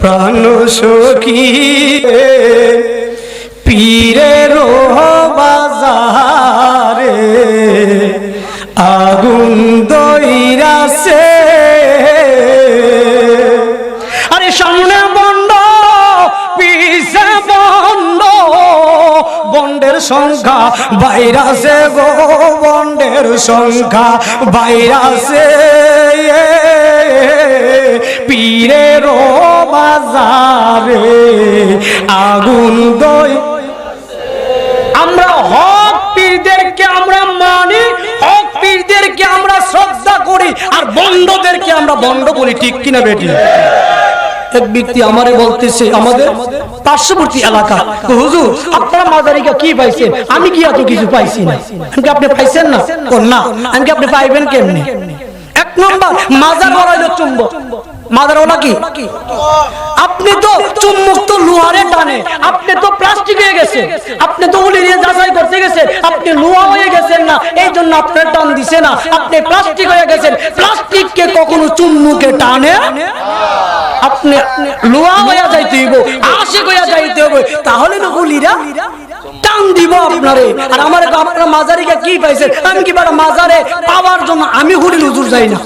প্রাণ সখী পীরের বাজারে আগুন দইরাছে। আরে সামনে বন্ধ, পিছে বন্ধ বন্ডের সংখ্যা বাইরাছে গো বন্ডের সংখ্যা বাইরাছে পীরের বাজারে আগুন দয় আমরা হক পীরদেরকে আমরা মানি, হক পীরদেরকে আমরা শ্রদ্ধা করি, আর বন্ধদেরকে আমরা বন্ধ বলি ঠিক কিনা বেটি? এক ব্যক্তি আমারে বলতেছে আমাদের পার্শ্ববর্তী এলাকা। হুজুর, আপনারা মাদারিকা কি পাইছেন? আমি কি এত কিছু পাইছি না? আমি আপনি পাইছেন না? ও না? আমি আপনি পাইবেন কেমনি? এক নম্বর, মাজার বড় চুম্বক। মাদার ওলা কি? আপনি তো চুম্বক তো লোহারে টানে। আপনি তো প্লাস্টিক হয়ে গেছে। আপনি তো উলি দিয়ে যাচাই করতে গেছেন আপনি লোহা হয়ে গেছেন না। এই জন্য আপনার টান দিছে না। আপনি প্লাস্টিক হয়ে গেছেন। প্লাস্টিককে কখনো চুম্বুকে টানে? আপনি লোহা হইয়া যাইতে হইব, আশিক হইয়া যাইতে হবে তাহলে না গুলিরা টান দিব আপনারে। আর আমার আপনারা মাজারিকে কি পাইছেন? আমি কি বাড়া মাজারে পাওয়ার জন্য আমি হুলিল হুজুর যাই না।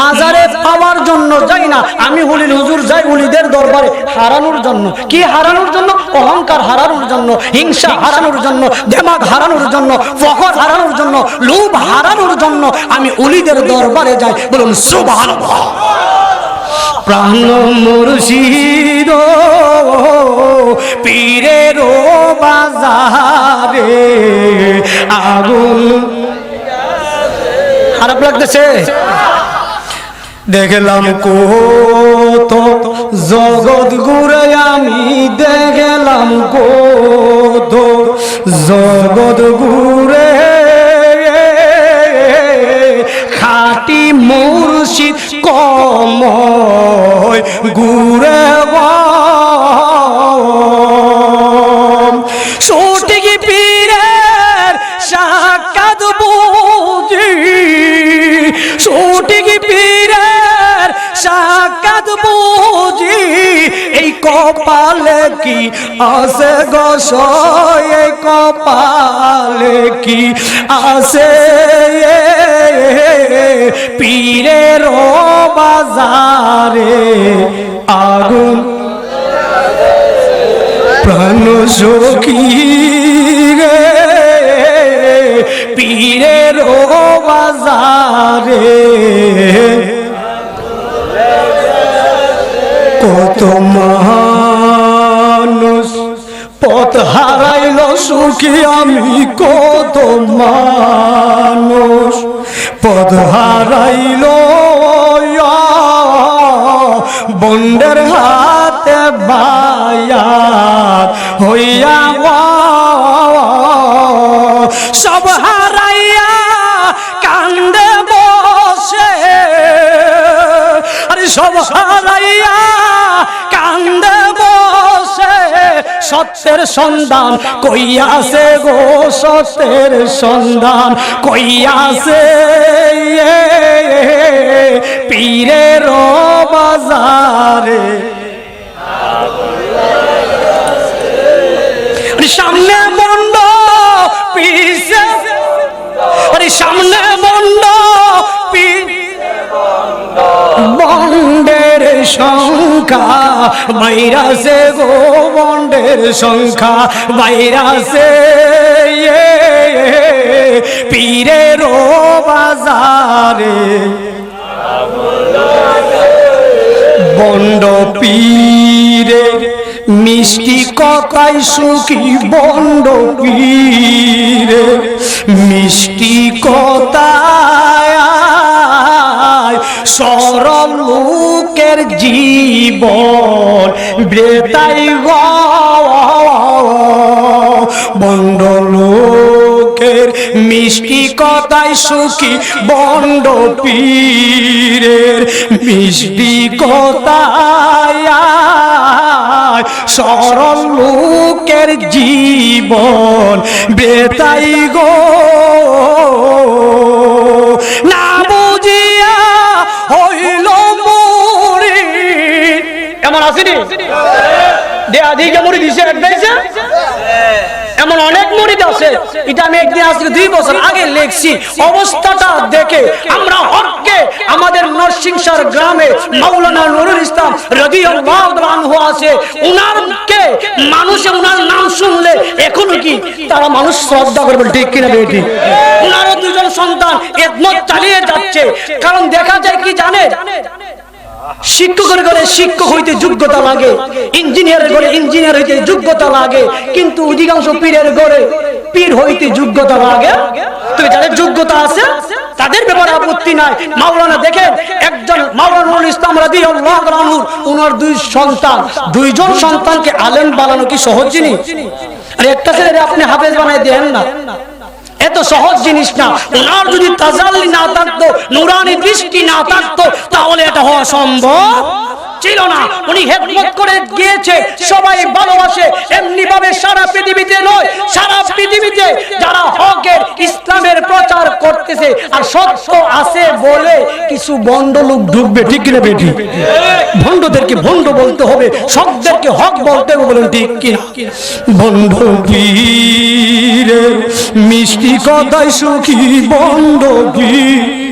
মাজারে পাওয়ার জন্য যাই না, আমি হুলিল হুজুর যাই হুলিদের দরবারে হারানোর জন্য। কি হারানোর জন্য? অহংকার হারানোর জন্য, হিংসা হারানোর জন্য, দেমাগ হারানোর জন্য, ফখর হারানোর জন্য, লোভ হারানোর জন্য আমি উলিদের দরবারে যাই। বলুন, সুবহানাল্লাহ। প্রাণ মুর্শিদ, পীরের বাজারে আগুন। খারাপ লাগতেছে। দেখলাম কত জগৎ ঘুরে আমি দেখলাম কত জগৎ ঘুরে খাটি মুর্শিদ কম গুড়ে সঠিক পীরের সাক্ষাৎ বুঝি। সঠিক পীরের সাক্ষাৎ বুঝি কপালে কি আছে গস এই কপালে কি আছে? পীরের বাজারে আগুন। প্রাণ সখী রে পীরের বাজারে মানুষ পথ হারাইল সুখী আমি কত মানুষ। পথ হারাইল বন্ডের হাতে বায়াত হইয়া সব হারাইয়া কান্দে বসে। আরে সব হারাইয়া সত্যের সন্ধান কইয়াছে গো সত্যের সন্ধান? কইয়াছে পীরের বাজারে? সামনে বন্ধ পিছে। সামনে বন্ধ বন্ডের সংখ্যা বাইরাসে গো বন্ডের সংখ্যা বাইরাসে পীরের বাজারে। বন্ড পীরে মিষ্টি ককাই সুখী, বন্ড পীরে মিষ্টি কথায় সরল লোকের জীবন, বেতাই বন্ড লোকের মিষ্টি কথায় সুখী, বন্ড পীরের মিষ্টি কথায় সরল লোকের জীবন, বেতাই গো। না হইল মুড়ি। এমন আসেনি দে আদিকে মুড়ি দিছে এক এমন অনেক মরিদ আছে, এটা আমি একদিন আজকে দুই বছর আগে লিখছি। অবস্থাটা দেখে আমরা হককে আমাদের নরসিংসার গ্রামে মাওলানা নুরুল ইসলাম রাদিয়াল্লাহু আনহু আছে উনারকে মানুষে উনার নাম শুনলে এখনও কি তারা মানুষ শ্রদ্ধা করবে, ঠিক কিনা বেটি? উনারও দুজন সন্তান একমত চালিয়ে যাচ্ছে, কারণ দেখা যায় কি জানে শিক্ষকের ঘরে শিক্ষক হইতে যোগ্যতা লাগে, ইঞ্জিনিয়ারের ঘরে ইঞ্জিনিয়ার হইতে যোগ্যতা লাগে, কিন্তু অধিকাংশ পীরের ঘরে পীর হইতে যোগ্যতা লাগে। তবে যাদের যোগ্যতা আছে, তাদের ব্যাপারে আপত্তি নাই। মাওলানা দেখেন, একজন মাওলানা নুরুল ইসলাম রাদিয়াল্লাহু আনহু ওনার দুই সন্তান। দুইজন সন্তানকে আলেম বানানো কি সহজ জিনিস? আর একটা ছেলে আপনি হাফেজ বানাই দেন না। এত সহজ জিনিস না। ওনার যদি থাকতো নুরানি দৃষ্টি না থাকতো, তাহলে এটা হওয়া সম্ভব ছিল না। উনি হেদমত করে গিয়েছে, সবাই ভালোবাসে এমনি ভাবে সারা পৃথিবীতে নয়, সারা পৃথিবীতে যারা হকের ইসলামের প্রচার করতেছে, আর সত্য আছে বলে কিছু বন্ড লোক ঢুকবে, ঠিক কিনা বেটি? ভণ্ডদেরকে ভণ্ড বলতে হবে সবদেরকে হক বলতে হবে বলুন, ঠিক কিনা? ভণ্ড মিষ্টি কথায় সুখী বন্ড পীর।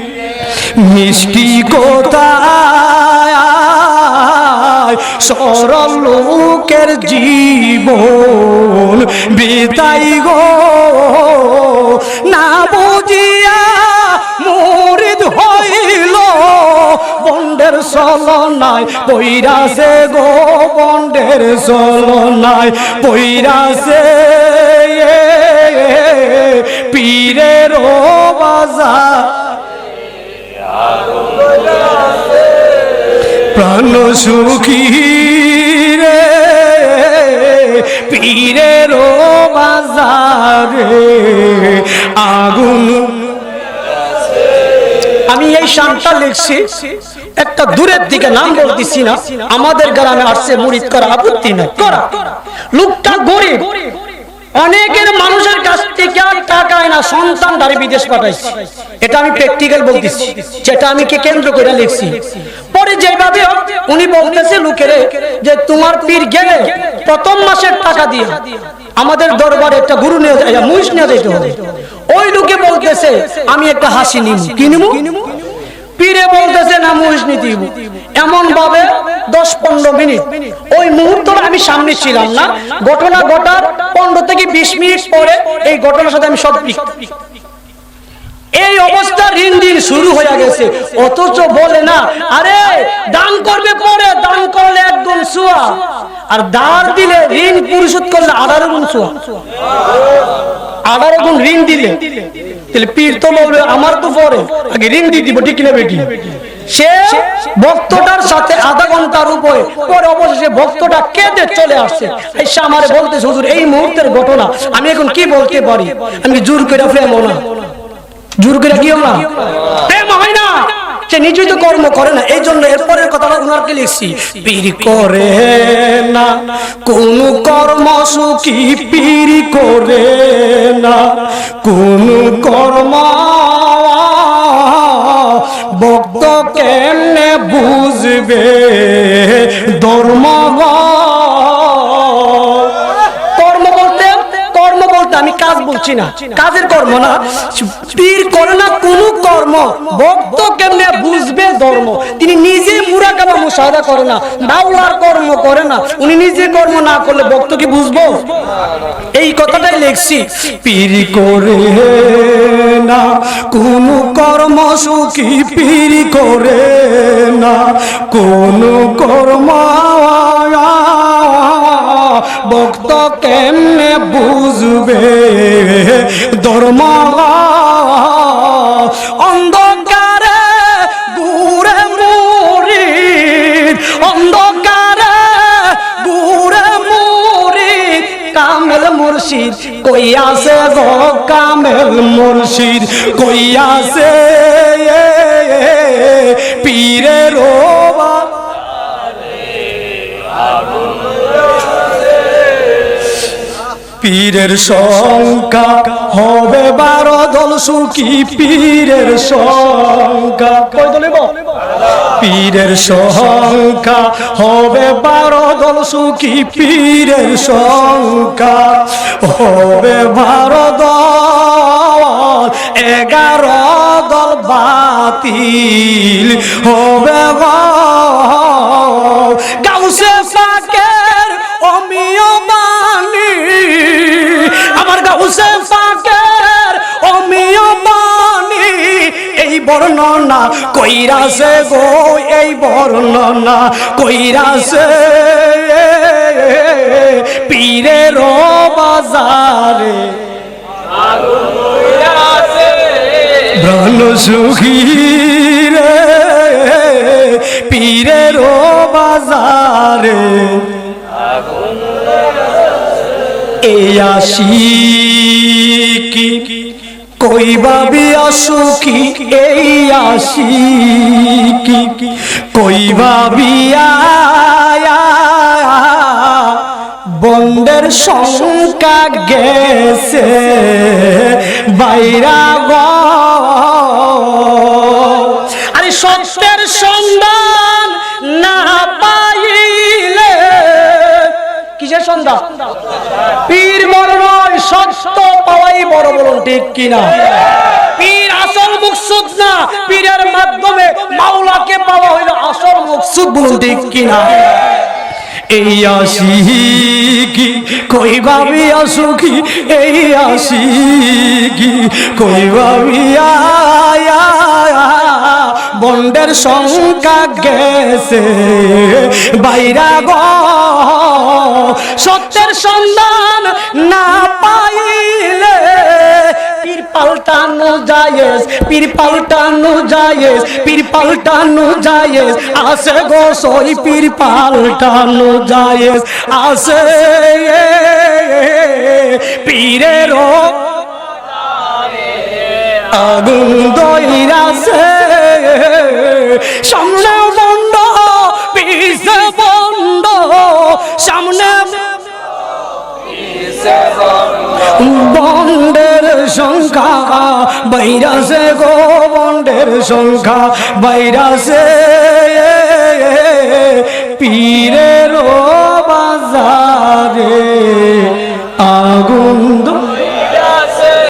মিষ্টি কোথায়? সরল লোকের জীবন বিদায় গো। না বুঝিয়া মরিদ হইল, বন্ডের চলনায় পৈরাসে গো, বন্ডের চলনায় পৈরাসে। পীরের বাজার। প্রাণ সুখী রে, পীরের বাজারে আগুন। আমি এই শানটা লিখছি, একটা দূরের দিকে নাম বলতেছি না, আমাদের গ্রামে আসছে মুড়িদ করা আপত্তি না করা। লোকটা গরিব অনেকের মানুষের কাছ থেকে আর টাকা না, সন্তান তারে বিদেশ পাঠাইছে। এটা আমি প্র্যাকটিক্যাল বলতেছি, যেটা আমি কে কেন্দ্র করে লিখছি। পরে যেভাবে উনি বলতেছে, লোকেরে, যে তোমার পীর গেলে প্রথম মাসের টাকা দিয়ে আমাদের দরবারে একটা গুরু নিয়ে যায় মুইশ নিয়ে যেতে হবে। ওই লোকে বলতেছে, আমি একটা হাসি নিব কি নিব পীরে বলতেছে, না মুহিস নীতি এমন ভাবে দশ পনেরো মিনিট। ওই মুহূর্ত আমি সামনে ছিলাম না। ঘটনা ঘটার পনেরো থেকে বিশ মিনিট পরে এই ঘটনার সাথে আমি সব এই অবস্থা ঋণ দিন শুরু হয়ে গেছে। অথচ বলে না, আরে, দান করবে পরে, দান করলে একদম সুয়া আর দান দিলে ঋণ পরিশোধ করলে আঠারো গুণ সুয়া আঠারো গুণ ঋণ দিলে? তাহলে পীর তো বলবে, আমার তো পরে। আগে ঋণ দিয়ে দিব, ঠিক না বেটি সে ভক্তটার সাথে আধা ঘণ্টার উপরে, পরে অবশেষে ভক্তটা কেঁদে চলে আসছে। সে আমারে বলতে হুজুর, এই মুহূর্তের ঘটনা, আমি এখন কি বলতে পারি? আমি জোর করে প্রেম না? জোর করে কি না? প্রেম হয় না। সে নিজেই তো কর্ম করে না এই জন্য এরপরের কথাটা উনারকে লিখছি, পীর করে না, কোন কর্ম সুখী পীর করে না, কোন কর্ম বক্ত কেমনে বুঝবে, ধর্ম বলছি না। কাজের কর্ম না। পীর করে না কোন কর্ম। ভক্ত কেমনে বুঝবে ধর্ম? তিনি নিজে মুরাকাবা মুশাহাদা করে না। বাউলার কর্ম করে না। উনি নিজে কর্ম না করলে ভক্ত কি বুঝব? এই কথাটাই লিখছি। পীর করে না কোন কর্ম সুখী পীর করে না। কোন কর্ম ভক্ত কেমনে বুঝবে? ধর্ম অন্ধকারে দূরে মুড়ি অন্ধকারে দূরে মুড়ি কামেল মুর্শিদ কই আছে গো কামেল মুর্শিদ? কই আছে পীরের রোবা পীরের সংখ্যা হবে বারো দল সুখী পীরের সংখ্যা। পীরের সংখ্যা হবে বারো দল সুখী পীরের সংখ্যা। হবে বারো দল, এগারো দল বাতিল। হবে বর্ণনা, কইরাছে গো এই বর্ণনা, কইরাছে পীরের বাজারে। ব্রণ সুখী রে, পীরের বাজারে। এই আশিকি কইবা বিয়া সুখী এই আসি কি কই বাবি বন্ডের শঙ্কা গেছে বাইরা আরে সত্যের বড় বলুন ঠিক কিনা? পীর আসল মুকসুদ না পীরের মাধ্যমে মাওলাকে পাওয়া হইল আসল মুকসুদ। বলুন ঠিক কিনা? এই আসি কি কই ভাবি আসুকি? এই আসি কি কই ভাবি বন্ডের সংখ্যা গেছে বাইরা গ। সত্যের সন্ধান না পীর পাল্টানো যায়েস পীর পাল্টানো যায়েস আসে গো সই পীর পাল্টানো যায়েস আসে পীরের আগুন দইরাছে সামনে বাইরাসে গো বন্ডের সংখ্যা বাইরাসে পীরের বাজারে।